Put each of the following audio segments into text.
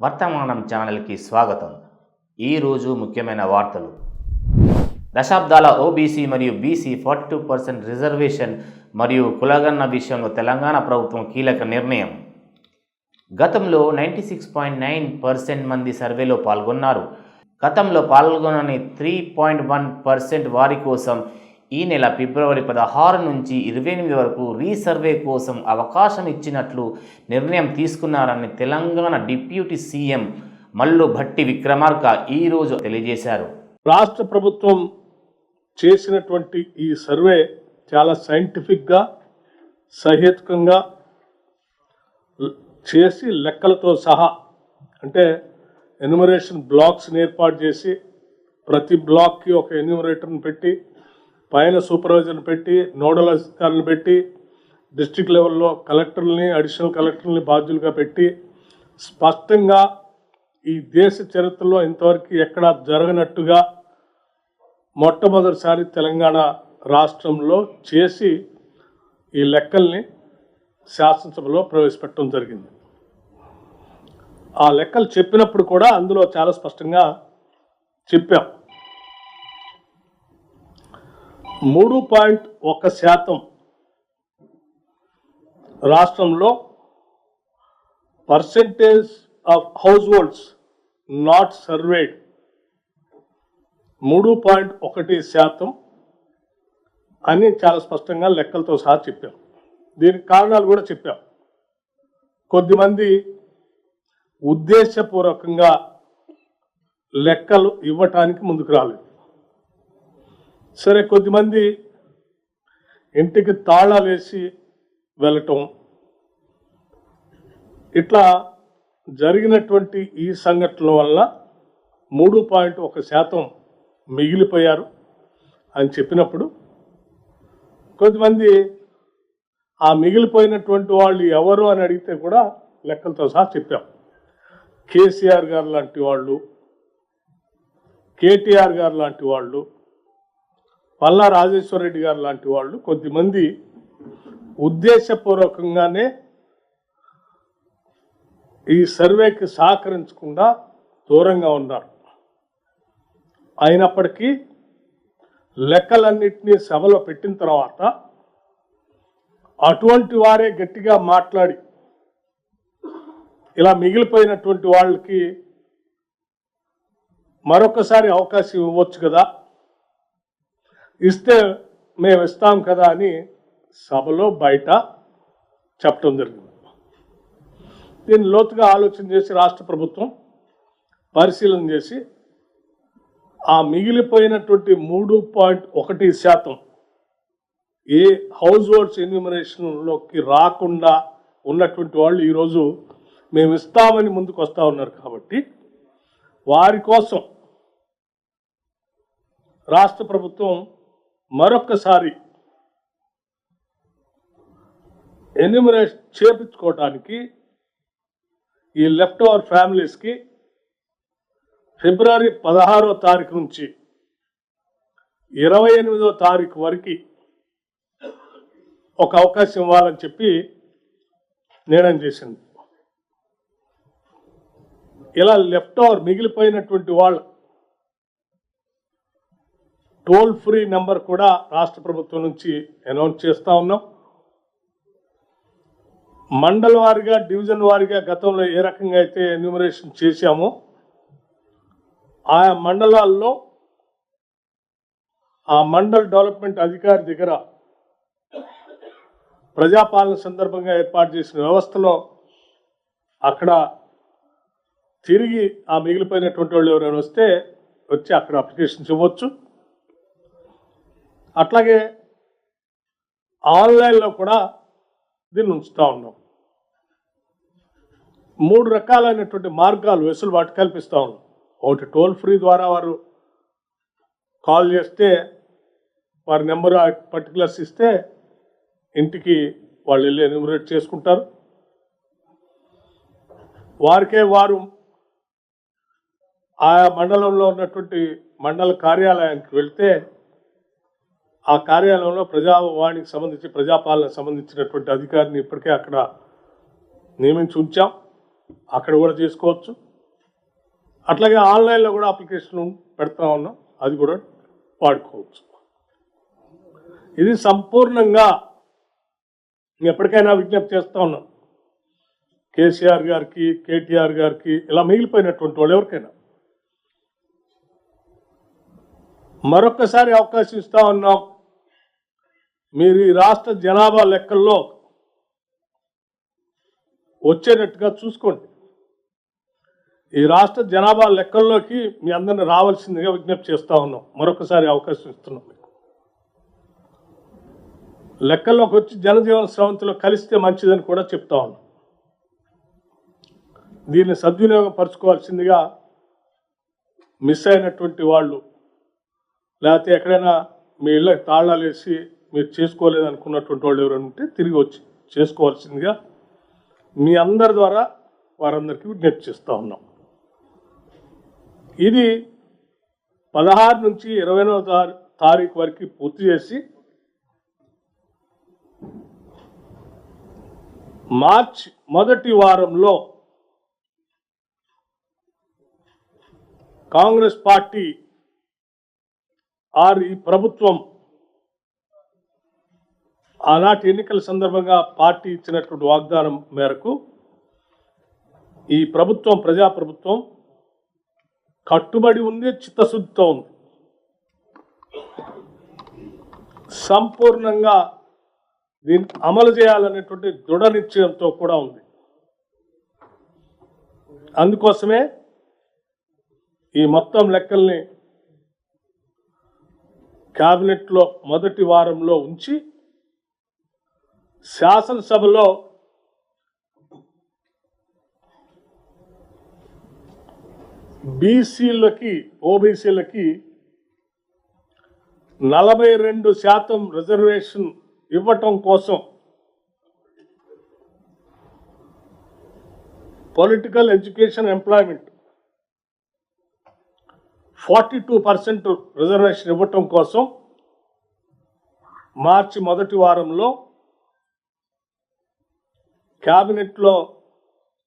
వర్తమానం ఛానల్కి స్వాగతం. ఈరోజు ముఖ్యమైన వార్తలు. దశాబ్దాల ఓబీసీ మరియు BC forty two percent reservation మరియు కులగన్న విషయంలో తెలంగాణ ప్రభుత్వం కీలక నిర్ణయం. గతంలో ninety six point nine percent మంది సర్వేలో పాల్గొన్నారు. గతంలో పాల్గొనని త్రీ పాయింట్ వన్ పర్సెంట్ వారి కోసం ఈ నెల ఫిబ్రవరి పదహారు నుంచి ఇరవై ఎనిమిది వరకు రీసర్వే కోసం అవకాశం ఇచ్చినట్లు నిర్ణయం తీసుకున్నారని తెలంగాణ డిప్యూటీ సీఎం మల్లు భట్టి విక్రమార్క ఈరోజు తెలియజేశారు. రాష్ట్ర ప్రభుత్వం చేసినటువంటి ఈ సర్వే చాలా సైంటిఫిక్గా సహేతుకంగా చేసి లెక్కలతో సహా అంటే ఎన్యుమరేషన్ బ్లాక్స్ని ఏర్పాటు చేసి ప్రతి బ్లాక్కి ఒక ఎన్యుమరేటర్ని పెట్టి పైన సూపర్వైజర్ని పెట్టి నోడల్ అధికారులను పెట్టి డిస్ట్రిక్ట్ లెవెల్లో కలెక్టర్లని అడిషనల్ కలెక్టర్లని బాధ్యులుగా పెట్టి స్పష్టంగా ఈ దేశ చరిత్రలో ఇంతవరకు ఎక్కడా జరగనట్టుగా మొట్టమొదటిసారి తెలంగాణ రాష్ట్రంలో చేసి ఈ లెక్కల్ని శాసనసభలో ప్రవేశపెట్టడం జరిగింది. ఆ లెక్కలు చెప్పినప్పుడు కూడా అందులో చాలా స్పష్టంగా చెప్పాం. మూడు పాయింట్ ఒక శాతం రాష్ట్రంలో percentage of households not surveyed మూడు పాయింట్ ఒకటి శాతం అని చాలా స్పష్టంగా లెక్కలతో సహా చెప్పాం. దీనికి కారణాలు కూడా చెప్పాం. కొద్దిమంది ఉద్దేశపూర్వకంగా లెక్కలు ఇవ్వటానికి ముందుకు రాలేదు. సరే కొద్దిమంది ఇంటికి తాళాలు వేసి వెళ్ళటం. ఇట్లా జరిగినటువంటి ఈ సంఘటనల వల్ల మూడు పాయింట్ ఒక శాతం మిగిలిపోయారు అని చెప్పినప్పుడు కొద్దిమంది ఆ మిగిలిపోయినటువంటి వాళ్ళు ఎవరు అని అడిగితే కూడా లెక్కలతో సహా చెప్పాం. కేసీఆర్ గారు లాంటి వాళ్ళు కేటీఆర్ గారు లాంటి వాళ్ళు పల్లా రాజేశ్వర రెడ్డి గారు లాంటి వాళ్ళు కొద్దిమంది ఉద్దేశపూర్వకంగానే ఈ సర్వేకి సహకరించకుండా దూరంగా ఉన్నారు. అయినప్పటికీ లెక్కలన్నింటినీ సభలో పెట్టిన తర్వాత అటువంటి వారే గట్టిగా మాట్లాడి ఇలా మిగిలిపోయినటువంటి వాళ్ళకి మరొకసారి అవకాశం ఇవ్వచ్చు కదా? ఇస్తే మేము ఇస్తాం కదా అని సభలో బయట చెప్పడం జరిగింది. దీన్ని లోతుగా ఆలోచన చేసి రాష్ట్ర ప్రభుత్వం పరిశీలన చేసి ఆ మిగిలిపోయినటువంటి మూడు పాయింట్ ఒకటి శాతం ఏ హౌస్ హోల్డ్స్ ఎన్యూమరేషన్లోకి రాకుండా ఉన్నటువంటి వాళ్ళు ఈరోజు మేము ఇస్తామని ముందుకు వస్తూ ఉన్నారు కాబట్టి వారి కోసం రాష్ట్ర ప్రభుత్వం మరొక్కసారి ఎన్యూమరేషన్ చేపించుకోవటానికి ఈ లెఫ్ట్ ఓవర్ ఫ్యామిలీస్కి ఫిబ్రవరి పదహారో తారీఖు నుంచి ఇరవై ఎనిమిదో తారీఖు వరకు ఒక అవకాశం ఇవ్వాలని చెప్పి నిర్ణయం చేసింది. ఇలా లెఫ్ట్ ఓవర్ మిగిలిపోయినటువంటి వాళ్ళు టోల్ ఫ్రీ నెంబర్ కూడా రాష్ట్ర ప్రభుత్వం నుంచి అనౌన్స్ చేస్తూ ఉన్నాం. మండల వారిగా డివిజన్ వారిగా గతంలో ఏ రకంగా అయితే ఎన్యూమరేషన్ చేశామో ఆయా మండలాల్లో ఆ మండల్ డెవలప్మెంట్ అధికారి దగ్గర ప్రజాపాలన సందర్భంగా ఏర్పాటు చేసిన వ్యవస్థలో అక్కడ తిరిగి ఆ మిగిలిపోయినటువంటి వాళ్ళు ఎవరైనా వస్తే వచ్చి అక్కడ అప్లికేషన్స్ ఇవ్వచ్చు. అట్లాగే ఆన్లైన్లో కూడా దీన్ని ఉంచుతూ ఉన్నాం. మూడు రకాలైనటువంటి మార్గాలు వెసులుబాటు కల్పిస్తూ ఉన్నాం. ఒకటి టోల్ ఫ్రీ ద్వారా వారు కాల్ చేస్తే వారి నెంబర్ పర్టికులర్స్ ఇస్తే ఇంటికి వాళ్ళు వెళ్ళి ఎన్యూమరేట్ చేసుకుంటారు. వారికే వారు ఆయా మండలంలో ఉన్నటువంటి మండల కార్యాలయానికి వెళ్తే ఆ కార్యాలయంలో ప్రజావాణికి సంబంధించి ప్రజాపాలనకు సంబంధించినటువంటి అధికారిని ఇప్పటికే అక్కడ నియమించి ఉంచాం. అక్కడ కూడా చేసుకోవచ్చు. అట్లాగే ఆన్లైన్లో కూడా అప్లికేషన్ పెడతా ఉన్నాం. అది కూడా వాడుకోవచ్చు. ఇది సంపూర్ణంగా ఎప్పటికైనా విజ్ఞప్తి చేస్తూ ఉన్నాం. కేసీఆర్ గారికి కేటీఆర్ గారికి ఇలా మిగిలిపోయినటువంటి వాళ్ళు ఎవరికైనా. మరొక్కసారి అవకాశం ఇస్తా ఉన్నాం. మీరు ఈ రాష్ట్ర జనాభా లెక్కల్లో వచ్చేటట్టుగా చూసుకోండి. ఈ రాష్ట్ర జనాభా లెక్కల్లోకి మీ అందరిని రావాల్సిందిగా విజ్ఞప్తి చేస్తా ఉన్నాం. మరొకసారి అవకాశం ఇస్తున్నాం మీకు. లెక్కల్లోకి వచ్చి జనజీవన స్రవంతిలో కలిస్తే మంచిదని కూడా చెప్తా ఉన్నాం. దీన్ని సద్వినియోగం పరుచుకోవాల్సిందిగా మిస్ అయినటువంటి వాళ్ళు లేకపోతే ఎక్కడైనా మీ ఇళ్ళకి తాళాలు వేసి మీరు చేసుకోలేదు అనుకున్నటువంటి వాళ్ళు ఎవరైనా ఉంటే తిరిగి వచ్చి చేసుకోవాల్సిందిగా మీ అందరి ద్వారా వారందరికీ విజ్ఞప్తి చేస్తూ ఉన్నాం. ఇది పదహారు నుంచి ఇరవైనవ తారీ- తారీఖు వరకు పూర్తి చేసి మార్చ్ మొదటి వారంలో కాంగ్రెస్ పార్టీ ఆర్ ఈ ప్రభుత్వం ఆనాటి ఎన్నికల సందర్భంగా పార్టీ ఇచ్చినటువంటి వాగ్దానం మేరకు ఈ ప్రభుత్వం ప్రజాప్రభుత్వం కట్టుబడి ఉంది చిత్తశుద్ధితో ఉంది. సంపూర్ణంగా దీన్ని అమలు చేయాలనేటువంటి దృఢ నిశ్చయంతో కూడా ఉంది. అందుకోసమే ఈ మొత్తం లెక్కల్ని క్యాబినెట్లో మొదటి వారంలో ఉంచి శాసనసభలో బీసీలకి ఓబీసీలకి నలభై రెండు శాతం రిజర్వేషన్ ఇవ్వటం కోసం political education employment forty two percent reservation ఇవ్వటం కోసం మార్చి మొదటి వారంలో క్యాబినెట్లో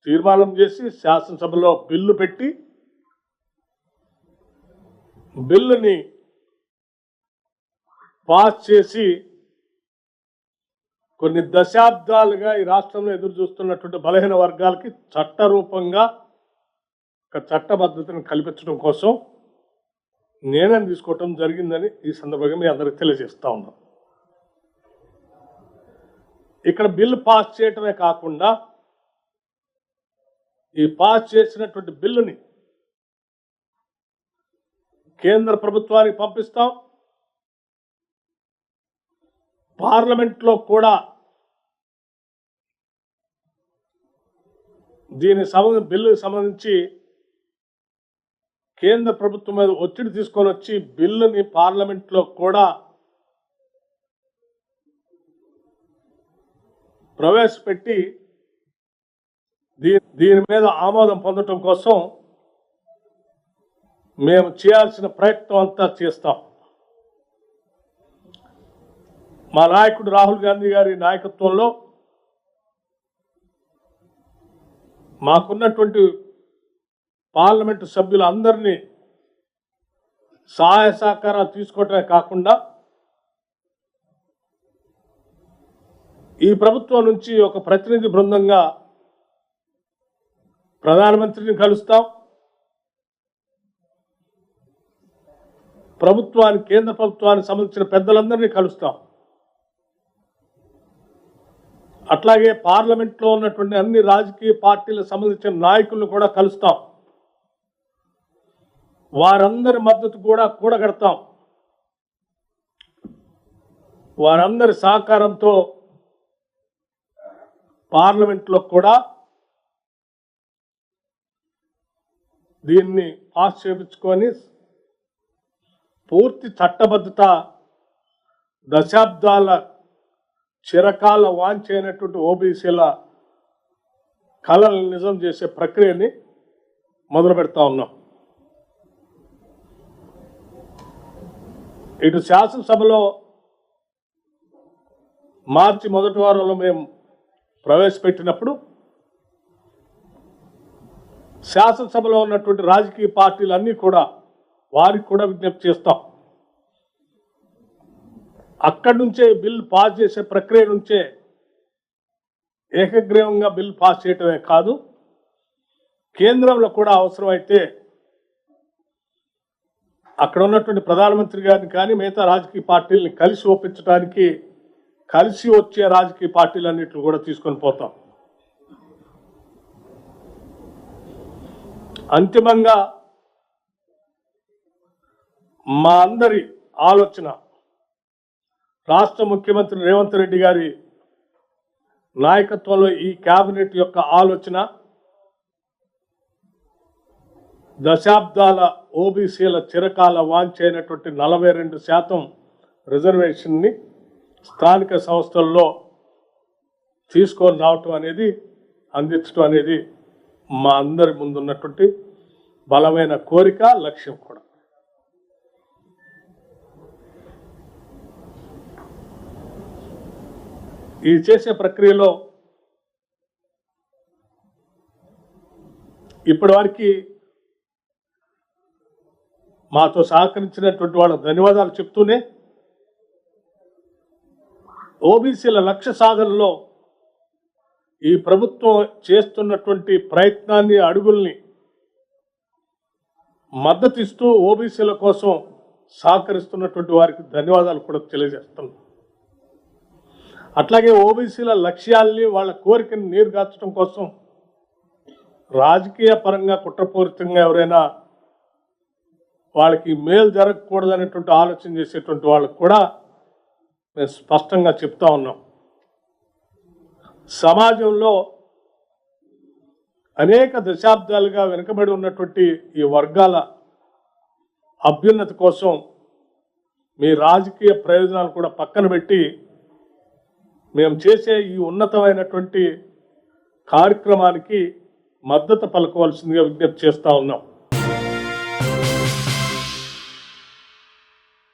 తీర్మానం చేసి శాసనసభలో బిల్లు పెట్టి బిల్లుని పాస్ చేసి కొన్ని దశాబ్దాలుగా ఈ రాష్ట్రంలో ఎదురు చూస్తున్నటువంటి బలహీన వర్గాలకి చట్టరూపంగా ఒక చట్టబద్ధతను కల్పించడం కోసం నిర్ణయం తీసుకోవటం జరిగిందని ఈ సందర్భంగా మీ అందరికి తెలియజేస్తా ఉన్నాం. ఇక్కడ బిల్లు పాస్ చేయటమే కాకుండా ఈ పాస్ చేసినటువంటి బిల్లుని కేంద్ర ప్రభుత్వానికి పంపిస్తాం. పార్లమెంట్లో కూడా దీని సంబంధ బిల్లుకి సంబంధించి కేంద్ర ప్రభుత్వం మీద ఒత్తిడి తీసుకొని వచ్చి బిల్లుని పార్లమెంట్లో కూడా ప్రవేశపెట్టి దీ దీని మీద ఆమోదం పొందటం కోసం మేము చేయాల్సిన ప్రయత్నం అంతా చేస్తాం. మా నాయకుడు రాహుల్ గాంధీ గారి నాయకత్వంలో మాకున్నటువంటి పార్లమెంటు సభ్యులందరినీ సహాయ సహకారాలు తీసుకోవటమే కాకుండా ఈ ప్రభుత్వం నుంచి ఒక ప్రతినిధి బృందంగా ప్రధానమంత్రిని కలుస్తాం. ప్రభుత్వానికి కేంద్ర ప్రభుత్వానికి సంబంధించిన పెద్దలందరినీ కలుస్తాం. అట్లాగే పార్లమెంట్లో ఉన్నటువంటి అన్ని రాజకీయ పార్టీలకు సంబంధించిన నాయకులను కూడా కలుస్తాం. వారందరి మద్దతు కూడా కూడగడతాం. వారందరి సహకారంతో పార్లమెంట్లో కూడా దీన్ని పాస్ చేయించుకొని పూర్తి చట్టబద్ధత దశాబ్దాల చిరకాల వాంఛైనటువంటి ఓబీసీల కళలను నిజం చేసే ప్రక్రియని మొదలు పెడతా ఉన్నాం. ఇటు శాసనసభలో మార్చి మొదటి వారంలో మేము ప్రవేశపెట్టినప్పుడు శాసనసభలో ఉన్నటువంటి రాజకీయ పార్టీలన్నీ కూడా వారికి కూడా విజ్ఞప్తి చేస్తాం. అక్కడి నుంచే బిల్ పాస్ చేసే ప్రక్రియ నుంచే ఏకగ్రీవంగా బిల్ పాస్ చేయటమే కాదు కేంద్రంలో కూడా అవసరమైతే అక్కడ ఉన్నటువంటి ప్రధానమంత్రి గారిని కానీ మిగతా రాజకీయ పార్టీలని కలిసి ఒప్పించడానికి కలిసి వచ్చే రాజకీయ పార్టీలన్నింటిని కూడా తీసుకొని పోతాం. అంతిమంగా మా అందరి ఆలోచన రాష్ట్ర ముఖ్యమంత్రి రేవంత్ రెడ్డి గారి నాయకత్వంలో ఈ కేబినెట్ యొక్క ఆలోచన దశాబ్దాల ఓబీసీల చిరకాల వాంఛైనటువంటి నలభై రెండు శాతం రిజర్వేషన్ని స్థానిక సంస్థల్లో తీసుకొని రావటం అనేది అందించడం అనేది మా అందరి ముందున్నటువంటి బలమైన కోరిక లక్ష్యం కూడా. ఇది చేసే ప్రక్రియలో ఇప్పటి వరకు మాతో సహకరించినటువంటి వాళ్ళ ధన్యవాదాలు చెప్తూనే ఓబీసీల లక్ష్య సాధనలో ఈ ప్రభుత్వం చేస్తున్నటువంటి ప్రయత్నాన్ని అడుగుల్ని మద్దతిస్తూ ఓబీసీల కోసం సహకరిస్తున్నటువంటి వారికి ధన్యవాదాలు కూడా తెలియజేస్తున్నాం. అట్లాగే ఓబీసీల లక్ష్యాల్ని వాళ్ళ కోరికని నీరుగార్చడం కోసం రాజకీయ పరంగా కుట్రపూరితంగా ఎవరైనా వాళ్ళకి మేలు జరగకూడదనేటువంటి ఆలోచన చేసేటువంటి వాళ్ళకు కూడా మేము స్పష్టంగా చెప్తా ఉన్నాం. సమాజంలో అనేక దశాబ్దాలుగా వెనుకబడి ఉన్నటువంటి ఈ వర్గాల అభ్యున్నతి కోసం మీ రాజకీయ ప్రయోజనాలు కూడా పక్కన పెట్టి మేము చేసే ఈ ఉన్నతమైనటువంటి కార్యక్రమానికి మద్దతు పలకవలసిందిగా విజ్ఞప్తి చేస్తూ ఉన్నాం.